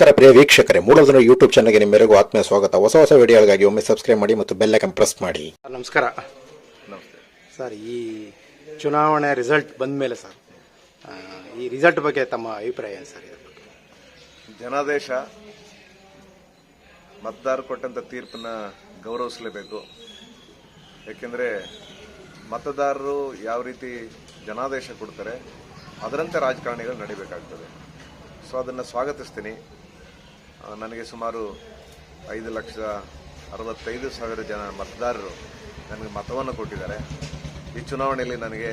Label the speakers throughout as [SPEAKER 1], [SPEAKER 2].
[SPEAKER 1] ನಮಸ್ಕಾರ ಪ್ರಿಯ ವೀಕ್ಷಕರೇ ಮೂಡೋದನ್ನು ಯೂಟ್ಯೂಬ್ ಚಾನಲ್ಗೆ ನಿಮ್ಮೆಲ್ಲರಿಗೂ ಆತ್ಮೀಯ ಸ್ವಾಗತ. ಹೊಸ ಹೊಸ ವಿಡಿಯೋಗಳಿಗಾಗಿ ಒಮ್ಮೆ ಸಬ್ಸ್ಕ್ರೈಬ್ ಮಾಡಿ ಮತ್ತು ಬೆಲ್ ಐಕನ್ ಪ್ರೆಸ್ ಮಾಡಿ.
[SPEAKER 2] ನಮಸ್ಕಾರ. ಸರ್ ಈ ಚುನಾವಣೆ ರಿಸಲ್ಟ್ ಬಂದ ಮೇಲೆ ಸರ್ ಈ ರಿಸಲ್ಟ್ ಬಗ್ಗೆ ತಮ್ಮ ಅಭಿಪ್ರಾಯ ಏನು ಸರ್
[SPEAKER 3] ಜನಾದೇಶ ಮತದಾರರು ಕೊಟ್ಟಂತ ತೀರ್ಪನ್ನ ಗೌರವಿಸಲೇಬೇಕು. ಯಾಕೆಂದ್ರೆ ಮತದಾರರು ಯಾವ ರೀತಿ ಜನಾದೇಶ ಕೊಡ್ತಾರೆ ಅದರಂತೆ ರಾಜಕಾರಣಿಗಳು ನಡಿಬೇಕಾಗ್ತದೆ. ಸೊ ಅದನ್ನು ಸ್ವಾಗತಿಸ್ತೀನಿ. ನನಗೆ ಸುಮಾರು ಐದು ಲಕ್ಷ ಅರವತ್ತೈದು ಸಾವಿರ ಜನ ಮತದಾರರು ನನಗೆ ಮತವನ್ನು ಕೊಟ್ಟಿದ್ದಾರೆ. ಈ ಚುನಾವಣೆಯಲ್ಲಿ ನನಗೆ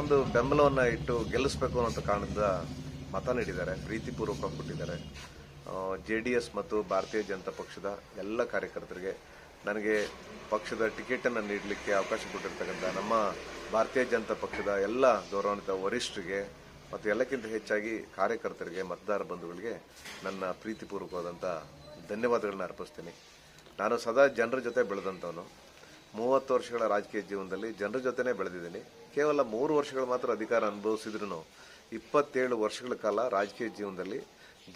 [SPEAKER 3] ಒಂದು ಬೆಂಬಲವನ್ನು ಇಟ್ಟು ಗೆಲ್ಲಿಸಬೇಕು ಅನ್ನೋ ಕಾರಣದಿಂದ ಮತ ನೀಡಿದ್ದಾರೆ, ಪ್ರೀತಿಪೂರ್ವಕ ಕೊಟ್ಟಿದ್ದಾರೆ. ಜೆ ಡಿ ಎಸ್ ಮತ್ತು ಭಾರತೀಯ ಜನತಾ ಪಕ್ಷದ ಎಲ್ಲ ಕಾರ್ಯಕರ್ತರಿಗೆ ನನಗೆ ಪಕ್ಷದ ಟಿಕೆಟನ್ನು ನೀಡಲಿಕ್ಕೆ ಅವಕಾಶ ಕೊಟ್ಟಿರ್ತಕ್ಕಂಥ ನಮ್ಮ ಭಾರತೀಯ ಜನತಾ ಪಕ್ಷದ ಎಲ್ಲ ಗೌರವಾನ್ವಿತ ವರಿಷ್ಠರಿಗೆ ಮತ್ತು ಎಲ್ಲಕ್ಕಿಂತ ಹೆಚ್ಚಾಗಿ ಕಾರ್ಯಕರ್ತರಿಗೆ, ಮತದಾರ ಬಂಧುಗಳಿಗೆ ನನ್ನ ಪ್ರೀತಿಪೂರ್ವಕವಾದಂಥ ಧನ್ಯವಾದಗಳನ್ನ ಅರ್ಪಿಸ್ತೀನಿ. ನಾನು ಸದಾ ಜನರ ಜೊತೆ ಬೆಳೆದಂಥವನು. ಮೂವತ್ತು ವರ್ಷಗಳ ರಾಜಕೀಯ ಜೀವನದಲ್ಲಿ ಜನರ ಜೊತೆನೇ ಬೆಳೆದಿದ್ದೀನಿ. ಕೇವಲ ಮೂರು ವರ್ಷಗಳು ಮಾತ್ರ ಅಧಿಕಾರ ಅನುಭವಿಸಿದ್ರು ಇಪ್ಪತ್ತೇಳು ವರ್ಷಗಳ ಕಾಲ ರಾಜಕೀಯ ಜೀವನದಲ್ಲಿ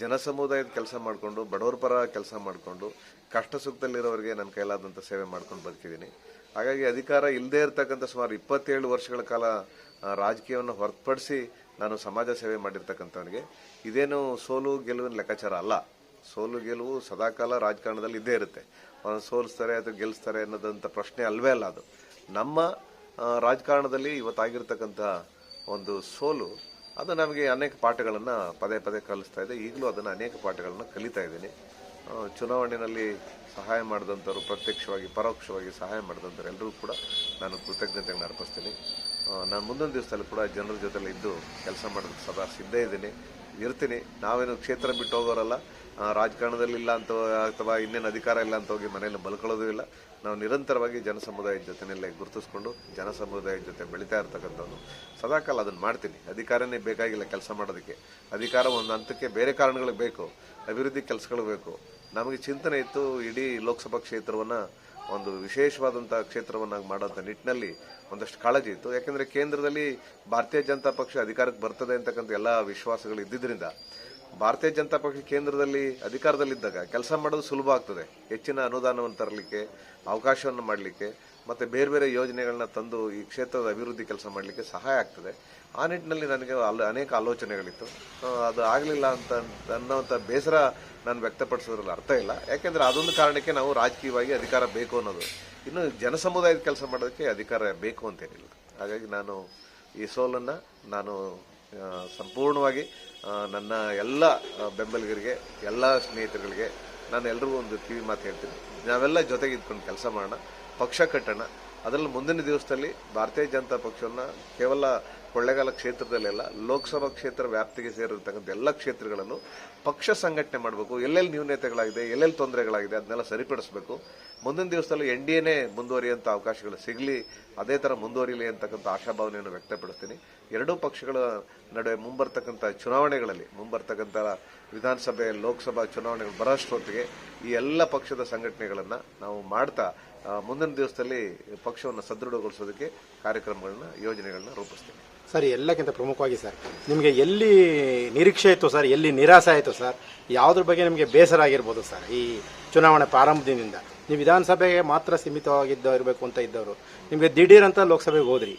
[SPEAKER 3] ಜನಸಮುದಾಯದ ಕೆಲಸ ಮಾಡಿಕೊಂಡು, ಬಡವರ ಪರ ಕೆಲಸ ಮಾಡಿಕೊಂಡು ಕಷ್ಟ ಸುಖದಲ್ಲಿರೋರಿಗೆ ನನ್ನ ಕೈಲಾದಂಥ ಸೇವೆ ಮಾಡ್ಕೊಂಡು ಬದುಕಿದ್ದೀನಿ. ಹಾಗಾಗಿ ಅಧಿಕಾರ ಇಲ್ಲದೇ ಇರತಕ್ಕಂಥ ಸುಮಾರು ಇಪ್ಪತ್ತೇಳು ವರ್ಷಗಳ ಕಾಲ ರಾಜಕೀಯವನ್ನು ಹೊರತುಪಡಿಸಿ ನಾನು ಸಮಾಜ ಸೇವೆ ಮಾಡಿರ್ತಕ್ಕಂಥವನಿಗೆ, ಇದೇನು ಸೋಲು ಗೆಲುವಿನ ಲೆಕ್ಕಾಚಾರ ಅಲ್ಲ. ಸೋಲು ಗೆಲುವು ಸದಾಕಾಲ ರಾಜಕಾರಣದಲ್ಲಿ ಇದ್ದೇ ಇರುತ್ತೆ. ಸೋಲಿಸ್ತಾರೆ ಅಥವಾ ಗೆಲ್ಲಿಸ್ತಾರೆ ಅನ್ನೋದಂಥ ಪ್ರಶ್ನೆ ಅಲ್ವೇ ಅಲ್ಲ ಅದು. ನಮ್ಮ ರಾಜಕಾರಣದಲ್ಲಿ ಇವತ್ತಾಗಿರ್ತಕ್ಕಂಥ ಒಂದು ಸೋಲು, ಅದು ನಮಗೆ ಅನೇಕ ಪಾಠಗಳನ್ನು ಪದೇ ಪದೇ ಕಲಿಸ್ತಾ ಇದೆ. ಈಗಲೂ ಅದನ್ನು ಅನೇಕ ಪಾಠಗಳನ್ನು ಕಲಿತಾ ಇದ್ದೀನಿ. ಚುನಾವಣೆಯಲ್ಲಿ ಸಹಾಯ ಮಾಡಿದಂಥವ್ರು ಪ್ರತ್ಯಕ್ಷವಾಗಿ, ಪರೋಕ್ಷವಾಗಿ ಸಹಾಯ ಮಾಡಿದಂಥವ್ರು ಎಲ್ಲರೂ ಕೂಡ ನಾನು ಕೃತಜ್ಞತೆಗಳನ್ನ ಅರ್ಪಿಸ್ತೀನಿ. ನಾನು ಮುಂದೊಂದು ದಿವಸದಲ್ಲಿ ಕೂಡ ಜನರ ಜೊತೆಲಿ ಇದ್ದು ಕೆಲಸ ಮಾಡೋದಕ್ಕೆ ಸದಾ ಸಿದ್ಧ ಇದ್ದೀನಿ. ಇರ್ತೀನಿ. ನಾವೇನು ಕ್ಷೇತ್ರ ಬಿಟ್ಟು ಹೋಗೋರಲ್ಲ ರಾಜಕಾರಣದಲ್ಲಿ ಇಲ್ಲ ಅಂತ ಅಥವಾ ಇನ್ನೇನು ಅಧಿಕಾರ ಇಲ್ಲ ಅಂತ ಹೋಗಿ ಮನೆಯಲ್ಲಿ ಬಲ್ಕೊಳ್ಳೋದು ಇಲ್ಲ. ನಾವು ನಿರಂತರವಾಗಿ ಜನ ಸಮುದಾಯದ ಜೊತೆನೆಲ್ಲ ಗುರುತಿಸ್ಕೊಂಡು ಜನ ಸಮುದಾಯದ ಜೊತೆ ಬೆಳೀತಾ ಇರ್ತಕ್ಕಂಥವ್ನು ಸದಾಕಾಲ ಅದನ್ನು ಮಾಡ್ತೀನಿ. ಅಧಿಕಾರನೇ ಬೇಕಾಗಿಲ್ಲ ಕೆಲಸ ಮಾಡೋದಕ್ಕೆ. ಅಧಿಕಾರ ಒಂದು ಹಂತಕ್ಕೆ ಬೇರೆ ಕಾರಣಗಳಿಗೆ ಬೇಕು. ಅಭಿವೃದ್ಧಿ ಕೆಲಸಗಳು ಬೇಕು. ನಮಗೆ ಚಿಂತನೆ ಇತ್ತು ಇಡೀ ಲೋಕಸಭಾ ಕ್ಷೇತ್ರವನ್ನ ಒಂದು ವಿಶೇಷವಾದಂಥ ಕ್ಷೇತ್ರವನ್ನಾಗಿ ಮಾಡೋಂಥ ನಿಟ್ಟಿನಲ್ಲಿ ಒಂದಷ್ಟು ಕಾಳಜಿ ಇತ್ತು. ಯಾಕೆಂದರೆ ಕೇಂದ್ರದಲ್ಲಿ ಭಾರತೀಯ ಜನತಾ ಪಕ್ಷ ಅಧಿಕಾರಕ್ಕೆ ಬರ್ತದೆ ಅಂತಕ್ಕಂಥ ಎಲ್ಲ ವಿಶ್ವಾಸಗಳು ಇದ್ದಿದ್ದರಿಂದ ಭಾರತೀಯ ಜನತಾ ಪಕ್ಷ ಕೇಂದ್ರದಲ್ಲಿ ಅಧಿಕಾರದಲ್ಲಿದ್ದಾಗ ಕೆಲಸ ಮಾಡೋದು ಸುಲಭ ಆಗ್ತದೆ. ಹೆಚ್ಚಿನ ಅನುದಾನವನ್ನು ತರಲಿಕ್ಕೆ, ಅವಕಾಶವನ್ನು ಮಾಡಲಿಕ್ಕೆ ಮತ್ತೆ ಬೇರೆ ಬೇರೆ ಯೋಜನೆಗಳನ್ನ ತಂದು ಈ ಕ್ಷೇತ್ರದ ಅಭಿವೃದ್ಧಿ ಕೆಲಸ ಮಾಡಲಿಕ್ಕೆ ಸಹಾಯ ಆಗ್ತದೆ. ಆ ನಿಟ್ಟಿನಲ್ಲಿ ನನಗೆ ಅಲ್ಲಿ ಅನೇಕ ಆಲೋಚನೆಗಳಿತ್ತು. ಅದು ಆಗಲಿಲ್ಲ ಅಂತ ಅನ್ನೋಂಥ ಬೇಸರ ನಾನು ವ್ಯಕ್ತಪಡಿಸೋದ್ರಲ್ಲಿ ಅರ್ಥ ಇಲ್ಲ. ಯಾಕೆಂದರೆ ಅದೊಂದು ಕಾರಣಕ್ಕೆ ನಾವು ರಾಜಕೀಯವಾಗಿ ಅಧಿಕಾರ ಬೇಕು ಅನ್ನೋದು. ಇನ್ನು ಜನಸಮುದಾಯದ ಕೆಲಸ ಮಾಡೋದಕ್ಕೆ ಅಧಿಕಾರ ಬೇಕು ಅಂತೇನಿಲ್ಲ. ಹಾಗಾಗಿ ನಾನು ಈ ಸೋಲನ್ನು ನಾನು ಸಂಪೂರ್ಣವಾಗಿ ನನ್ನ ಎಲ್ಲ ಬೆಂಬಲಿಗರಿಗೆ, ಎಲ್ಲ ಸ್ನೇಹಿತರುಗಳಿಗೆ ನಾನು ಎಲ್ರಿಗೂ ಒಂದು ಕಿವಿ ಮಾತು ಹೇಳ್ತೀನಿ. ನಾವೆಲ್ಲ ಜೊತೆಗೆ ಇದ್ಕೊಂಡು ಕೆಲಸ ಮಾಡೋಣ ಪಕ್ಷ ಕಟ್ಟೋಣ. ಅದರಲ್ಲಿ ಮುಂದಿನ ದಿವಸದಲ್ಲಿ ಭಾರತೀಯ ಜನತಾ ಪಕ್ಷವನ್ನು ಕೇವಲ ಕೊಳ್ಳೇಗಾಲ ಕ್ಷೇತ್ರದಲ್ಲೆಲ್ಲ ಲೋಕಸಭಾ ಕ್ಷೇತ್ರ ವ್ಯಾಪ್ತಿಗೆ ಸೇರಿರ್ತಕ್ಕಂಥ ಎಲ್ಲ ಕ್ಷೇತ್ರಗಳನ್ನು ಪಕ್ಷ ಸಂಘಟನೆ ಮಾಡಬೇಕು. ಎಲ್ಲೆಲ್ಲಿ ನ್ಯೂನತೆಗಳಾಗಿದೆ, ಎಲ್ಲೆಲ್ಲಿ ತೊಂದರೆಗಳಾಗಿದೆ ಅದನ್ನೆಲ್ಲ ಸರಿಪಡಿಸಬೇಕು. ಮುಂದಿನ ದಿವಸದಲ್ಲಿ ಎನ್ ಡಿ ಎನೇ ಮುಂದುವರಿಯುವಂಥ ಅವಕಾಶಗಳು ಸಿಗಲಿ, ಅದೇ ಥರ ಮುಂದುವರಿಯಲಿ ಅಂತಕ್ಕಂಥ ಆಶಾಭಾವನೆಯನ್ನು ವ್ಯಕ್ತಪಡಿಸ್ತೀನಿ. ಎರಡೂ ಪಕ್ಷಗಳ ನಡುವೆ ಮುಂಬರ್ತಕ್ಕಂಥ ಚುನಾವಣೆಗಳಲ್ಲಿ, ಮುಂಬರ್ತಕ್ಕಂಥ ವಿಧಾನಸಭೆ, ಲೋಕಸಭಾ ಚುನಾವಣೆಗಳು ಬರೋಷ್ಟೊತ್ತಿಗೆ ಈ ಎಲ್ಲ ಪಕ್ಷದ ಸಂಘಟನೆಗಳನ್ನು ನಾವು ಮಾಡ್ತಾ ಮುಂದಿನ ದಿವಸದಲ್ಲಿ ಪಕ್ಷವನ್ನು ಸದೃಢಗೊಳಿಸೋದಕ್ಕೆ ಕಾರ್ಯಕ್ರಮಗಳನ್ನ, ಯೋಜನೆಗಳನ್ನ ರೂಪಿಸ್ತೀವಿ
[SPEAKER 2] ಸರ್, ಎಲ್ಲಕ್ಕಿಂತ ಪ್ರಮುಖವಾಗಿ ಸರ್, ನಿಮಗೆ ಎಲ್ಲಿ ನಿರೀಕ್ಷೆ ಇತ್ತು ಸರ್, ಎಲ್ಲಿ ನಿರಾಸೆ ಆಯಿತು ಸರ್, ಯಾವುದ್ರ ಬಗ್ಗೆ ನಿಮಗೆ ಬೇಸರ ಆಗಿರ್ಬೋದು ಸರ್, ಈ ಚುನಾವಣೆ ಪ್ರಾರಂಭದಿಂದ ನೀವು ವಿಧಾನಸಭೆಗೆ ಮಾತ್ರ ಸೀಮಿತವಾಗಿದ್ದ ಇರಬೇಕು ಅಂತ ಇದ್ದವರು, ನಿಮಗೆ ದಿಢೀರಂತ ಲೋಕಸಭೆಗೆ ಹೋದ್ರಿ,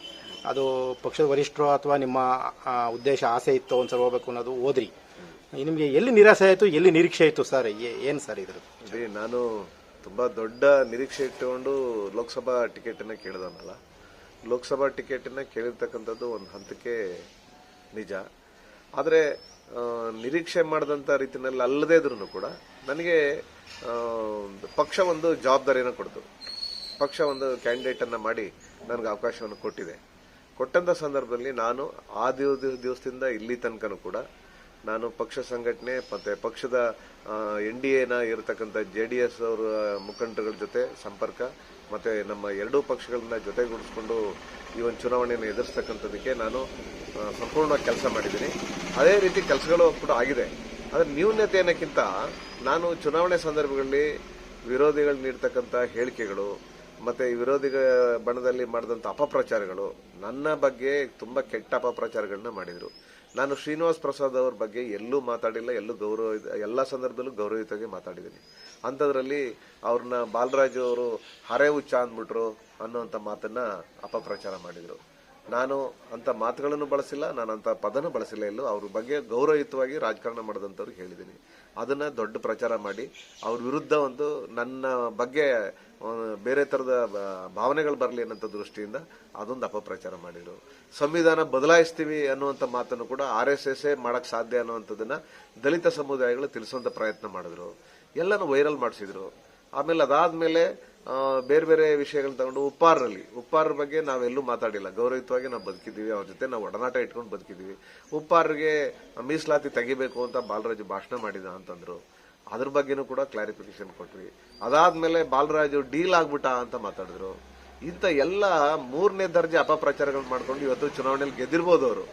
[SPEAKER 2] ಅದು ಪಕ್ಷದ ವರಿಷ್ಠರು ಅಥವಾ ನಿಮ್ಮ ಉದ್ದೇಶ, ಆಸೆ ಇತ್ತು ಒಂದ್ಸಲ ಹೋಗ್ಬೇಕು ಅನ್ನೋದು ಹೋದ್ರಿ. ನಿಮಗೆ ಎಲ್ಲಿ ನಿರಾಸೆ ಆಯಿತು, ಎಲ್ಲಿ ನಿರೀಕ್ಷೆ ಇತ್ತು ಸರ್ ಏನು ಸರ್ ಇದ್ರದ್ದು?
[SPEAKER 3] ನಾನು ತುಂಬಾ ದೊಡ್ಡ ನಿರೀಕ್ಷೆ ಇಟ್ಟುಕೊಂಡು ಲೋಕಸಭಾ ಟಿಕೆಟ್ ಅನ್ನ ಕೇಳಿದವನಲ್ಲ ಲೋಕಸಭಾ ಟಿಕೆಟ್ ಅನ್ನ ಕೇಳಿರ್ತಕ್ಕಂಥದ್ದು ಒಂದು ಹಂತಕ್ಕೆ ನಿಜ. ಆದರೆ ನಿರೀಕ್ಷೆ ಮಾಡಿದಂಥ ರೀತಿಯಲ್ಲಿ ಅಲ್ಲದೇ ಇದ್ರೂ ಕೂಡ ನನಗೆ ಪಕ್ಷ ಒಂದು ಜವಾಬ್ದಾರಿಯನ್ನು ಕೊಡ್ತು. ಪಕ್ಷ ಒಂದು ಕ್ಯಾಂಡಿಡೇಟನ್ನು ಮಾಡಿ ನನಗೆ ಅವಕಾಶವನ್ನು ಕೊಟ್ಟಿದೆ. ಕೊಟ್ಟಂತ ಸಂದರ್ಭದಲ್ಲಿ ನಾನು ಆ ದಿವಸ ದಿವಸದಿಂದ ಇಲ್ಲಿ ತನಕನೂ ಕೂಡ ನಾನು ಪಕ್ಷ ಸಂಘಟನೆ, ಮತ್ತೆ ಪಕ್ಷದ ಎನ್ ಡಿ ಎನ ಇರತಕ್ಕಂಥ ಜೆ ಡಿ ಎಸ್ ಅವರ ಮುಖಂಡರುಗಳ ಜೊತೆ ಸಂಪರ್ಕ, ಮತ್ತೆ ನಮ್ಮ ಎರಡೂ ಪಕ್ಷಗಳನ್ನ ಜೊತೆಗೂಡಿಸಿಕೊಂಡು ಈ ಒಂದು ಚುನಾವಣೆಯನ್ನು ಎದುರಿಸ್ತಕ್ಕಂಥದಕ್ಕೆ ನಾನು ಸಂಪೂರ್ಣ ಕೆಲಸ ಮಾಡಿದ್ದೀನಿ. ಅದೇ ರೀತಿ ಕೆಲಸಗಳು ಕೂಡ ಆಗಿದೆ. ಆದರೆ ನ್ಯೂನ್ಯತೆ ಅನ್ನೋಕ್ಕಿಂತ ನಾನು ಚುನಾವಣೆ ಸಂದರ್ಭಗಳಲ್ಲಿ ವಿರೋಧಿಗಳು ನೀಡ್ತಕ್ಕಂಥ ಹೇಳಿಕೆಗಳು, ಮತ್ತೆ ಈ ವಿರೋಧಿಗ ಬಣದಲ್ಲಿ ಮಾಡಿದಂಥ ಅಪಪ್ರಚಾರಗಳು ನನ್ನ ಬಗ್ಗೆ ತುಂಬಾ ಕೆಟ್ಟ ಅಪಪ್ರಚಾರಗಳನ್ನ ಮಾಡಿದ್ರು. ನಾನು ಶ್ರೀನಿವಾಸ್ ಪ್ರಸಾದ್ ಅವ್ರ ಬಗ್ಗೆ ಎಲ್ಲೂ ಮಾತಾಡಿಲ್ಲ, ಎಲ್ಲೂ ಗೌರವ ಎಲ್ಲ ಸಂದರ್ಭದಲ್ಲೂ ಗೌರವಯುತವಾಗಿ ಮಾತಾಡಿದ್ದೀನಿ. ಅಂಥದ್ರಲ್ಲಿ ಅವ್ರನ್ನ ಬಾಲರಾಜು ಅವರು ಹರೇವು ಹುಚ್ಚ ಅಂದ್ಬಿಟ್ರು ಅನ್ನುವಂಥ ಮಾತನ್ನ ಅಪಪ್ರಚಾರ ಮಾಡಿದ್ರು. ನಾನು ಅಂತ ಮಾತುಗಳನ್ನು ಬಳಸಿಲ್ಲ, ನಾನು ಅಂತ ಪದನೂ ಬಳಸಿಲ್ಲ ಎಲ್ಲೂ, ಅವ್ರ ಬಗ್ಗೆ ಗೌರವಯುತವಾಗಿ ರಾಜಕಾರಣ ಮಾಡಿದಂಥವ್ರಿಗೆ ಹೇಳಿದ್ದೀನಿ. ಅದನ್ನ ದೊಡ್ಡ ಪ್ರಚಾರ ಮಾಡಿ, ಅವ್ರ ವಿರುದ್ಧ ಒಂದು ನನ್ನ ಬಗ್ಗೆ ಬೇರೆ ತರದ ಭಾವನೆಗಳು ಬರಲಿ ಅನ್ನೋಂಥ ದೃಷ್ಟಿಯಿಂದ ಅದೊಂದು ಅಪಪ್ರಚಾರ ಮಾಡಿದ್ರು ಸಂವಿಧಾನ ಬದಲಾಯಿಸ್ತೀವಿ ಅನ್ನುವಂಥ ಮಾತನ್ನು ಕೂಡ ಆರ್ ಎಸ್ ಎಸ್ ಸಾಧ್ಯ ಅನ್ನುವಂಥದ್ದನ್ನ ದಲಿತ ಸಮುದಾಯಗಳು ತಿಳಿಸುವಂತ ಪ್ರಯತ್ನ ಮಾಡಿದ್ರು. ಎಲ್ಲನೂ ವೈರಲ್ ಮಾಡಿಸಿದ್ರು. ಆಮೇಲೆ ಅದಾದ್ಮೇಲೆ ಬೇರೆ ಬೇರೆ ವಿಷಯಗಳನ್ನ ತಗೊಂಡು ಉಪ್ಪಾರರಲ್ಲಿ ಉಪ್ಪಾರ ಬಗ್ಗೆ ನಾವೆಲ್ಲೂ ಮಾತಾಡಿಲ್ಲ. ಗೌರವಿತವಾಗಿ ನಾವು ಬದುಕಿದ್ದೀವಿ. ಅವ್ರ ಜೊತೆ ನಾವು ಒಡನಾಟ ಇಟ್ಕೊಂಡು ಬದುಕಿದ್ದೀವಿ. ಉಪ್ಪಾರರಿಗೆ ಮೀಸಲಾತಿ ತೆಗಿಬೇಕು ಅಂತ ಬಾಲರಾಜ್ ಭಾಷಣ ಮಾಡಿದ ಅಂತಂದ್ರು. ಅದ್ರ ಬಗ್ಗೆನೂ ಕೂಡ ಕ್ಲಾರಿಫಿಕೇಶನ್ ಕೊಟ್ವಿ. ಅದಾದ್ಮೇಲೆ ಬಾಲರಾಜ್ ಡೀಲ್ ಆಗ್ಬಿಟ್ಟ ಅಂತ ಮಾತಾಡಿದ್ರು. ಇಂಥ ಎಲ್ಲ ಮೂರನೇ ದರ್ಜೆ ಅಪಪ್ರಚಾರಗಳು ಮಾಡ್ಕೊಂಡು ಇವತ್ತು ಚುನಾವಣೆಯಲ್ಲಿ ಗೆದ್ದಿರ್ಬೋದು ಅವರು.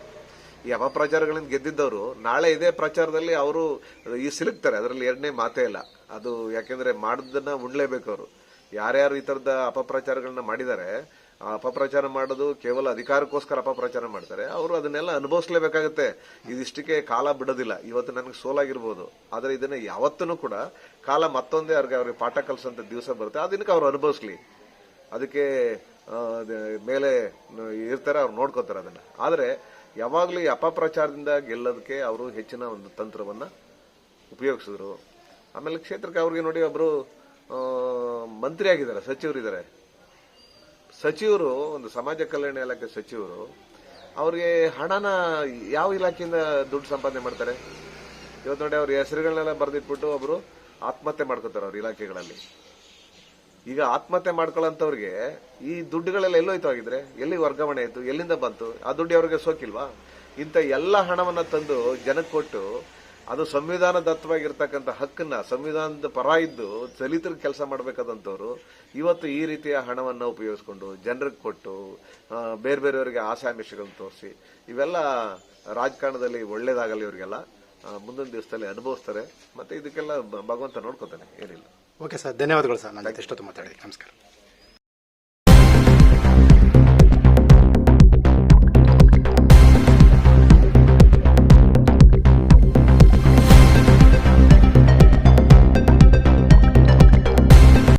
[SPEAKER 3] ಈ ಅಪಪ್ರಚಾರಗಳಿಂದ ಗೆದ್ದಿದ್ದವರು ನಾಳೆ ಇದೇ ಪ್ರಚಾರದಲ್ಲಿ ಅವರು ಈ ಸಿಲುಕ್ತಾರೆ. ಅದರಲ್ಲಿ ಎರಡನೇ ಮಾತೇ ಇಲ್ಲ. ಅದು ಯಾಕೆಂದ್ರೆ ಮಾಡಿದ್ದನ್ನ ಉಣ್ಲೇಬೇಕು ಅವರು. ಯಾರ್ಯಾರು ಈ ತರದ ಅಪಪ್ರಚಾರಗಳನ್ನ ಮಾಡಿದ್ದಾರೆ ಅಪಪ್ರಚಾರ ಮಾಡೋದು ಕೇವಲ ಅಧಿಕಾರಕ್ಕೋಸ್ಕರ ಅಪಪ್ರಚಾರ ಮಾಡ್ತಾರೆ. ಅವರು ಅದನ್ನೆಲ್ಲ ಅನುಭವಿಸ್ಲೇಬೇಕಾಗತ್ತೆ. ಇದಿಷ್ಟಕ್ಕೆ ಕಾಲ ಬಿಡೋದಿಲ್ಲ. ಇವತ್ತು ನನಗೆ ಸೋಲಾಗಿರ್ಬೋದು. ಆದರೆ ಇದನ್ನ ಯಾವತ್ತೂ ಕೂಡ ಕಾಲ ಮತ್ತೊಂದೇ ಅವ್ರಿಗೆ ಅವ್ರಿಗೆ ಪಾಠ ಕಲಿಸೋಂಥ ದಿವಸ ಬರುತ್ತೆ. ಅದಕ್ಕೆ ಅವ್ರು ಅನುಭವಿಸ್ಲಿ. ಅದಕ್ಕೆ ಮೇಲೆ ಇರ್ತಾರೆ, ಅವ್ರು ನೋಡ್ಕೋತಾರೆ ಅದನ್ನ. ಆದರೆ ಯಾವಾಗ್ಲೂ ಈ ಅಪಪ್ರಚಾರದಿಂದ ಗೆಲ್ಲೋದಕ್ಕೆ ಅವರು ಹೆಚ್ಚಿನ ಒಂದು ತಂತ್ರವನ್ನ ಉಪಯೋಗಿಸಿದ್ರು. ಆಮೇಲೆ ಕ್ಷೇತ್ರಕ್ಕೆ ಅವ್ರಿಗೆ ನೋಡಿ ಒಬ್ರು ಮಂತ್ರಿ ಆಗಿದ್ದಾರೆ ಸಚಿವರಿದ್ದಾರೆ. ಸಚಿವರು, ಒಂದು ಸಮಾಜ ಕಲ್ಯಾಣ ಇಲಾಖೆ ಸಚಿವರು, ಅವ್ರಿಗೆ ಹಣನ ಯಾವ ಇಲಾಖೆಯಿಂದ ದುಡ್ಡು ಸಂಪಾದನೆ ಮಾಡ್ತಾರೆ? ಇವತ್ತು ನೋಡಿ ಅವ್ರ ಹೆಸರುಗಳನ್ನೆಲ್ಲ ಬರೆದಿಟ್ಬಿಟ್ಟು ಒಬ್ರು ಆತ್ಮಹತ್ಯೆ ಮಾಡ್ಕೋತಾರೆ ಅವ್ರ ಇಲಾಖೆಗಳಲ್ಲಿ. ಈಗ ಆತ್ಮಹತ್ಯೆ ಮಾಡ್ಕೊಳ್ಳೋಂಥವ್ರಿಗೆ ಈ ದುಡ್ಡುಗಳೆಲ್ಲ ಎಲ್ಲೋಯ್ತು ಆಗಿದ್ರೆ ಎಲ್ಲಿ ವರ್ಗಾವಣೆ ಆಯಿತು? ಎಲ್ಲಿಂದ ಬಂತು? ಆ ದುಡ್ಡು ಅವ್ರಿಗೆ ಸೋಕಿಲ್ವಾ? ಇಂಥ ಎಲ್ಲ ಹಣವನ್ನ ತಂದು ಜನಕ್ಕೆ ಕೊಟ್ಟು ಅದು ಸಂವಿಧಾನ ದತ್ತವಾಗಿರ್ತಕ್ಕಂಥ ಹಕ್ಕನ್ನ ಸಂವಿಧಾನದ ಪರ ಇದ್ದು ದಲಿತರಿಗೆ ಕೆಲಸ ಮಾಡಬೇಕಾದಂಥವ್ರು ಇವತ್ತು ಈ ರೀತಿಯ ಹಣವನ್ನು ಉಪಯೋಗಿಸ್ಕೊಂಡು ಜನರಿಗೆ ಕೊಟ್ಟು ಬೇರೆ ಬೇರೆಯವರಿಗೆ ಆಸಾಮಿಷಗಳನ್ನು ತೋರಿಸಿ ಇವೆಲ್ಲ ರಾಜಕಾರಣದಲ್ಲಿ ಒಳ್ಳೇದಾಗಲಿ ಇವರಿಗೆಲ್ಲ ಮುಂದಿನ ದಿವಸದಲ್ಲಿ ಅನುಭವಿಸ್ತಾರೆ. ಮತ್ತೆ ಇದಕ್ಕೆಲ್ಲ ಭಗವಂತ ನೋಡ್ಕೋತಾನೆ ಏನಿಲ್ಲ.
[SPEAKER 2] ಓಕೆ ಸರ್ ಧನ್ಯವಾದಗಳು ಸರ್. ನಾನು ಎಷ್ಟೊತ್ತು ಇಷ್ಟೊತ್ತು ಮಾತಾಡಿ ನಮಸ್ಕಾರ.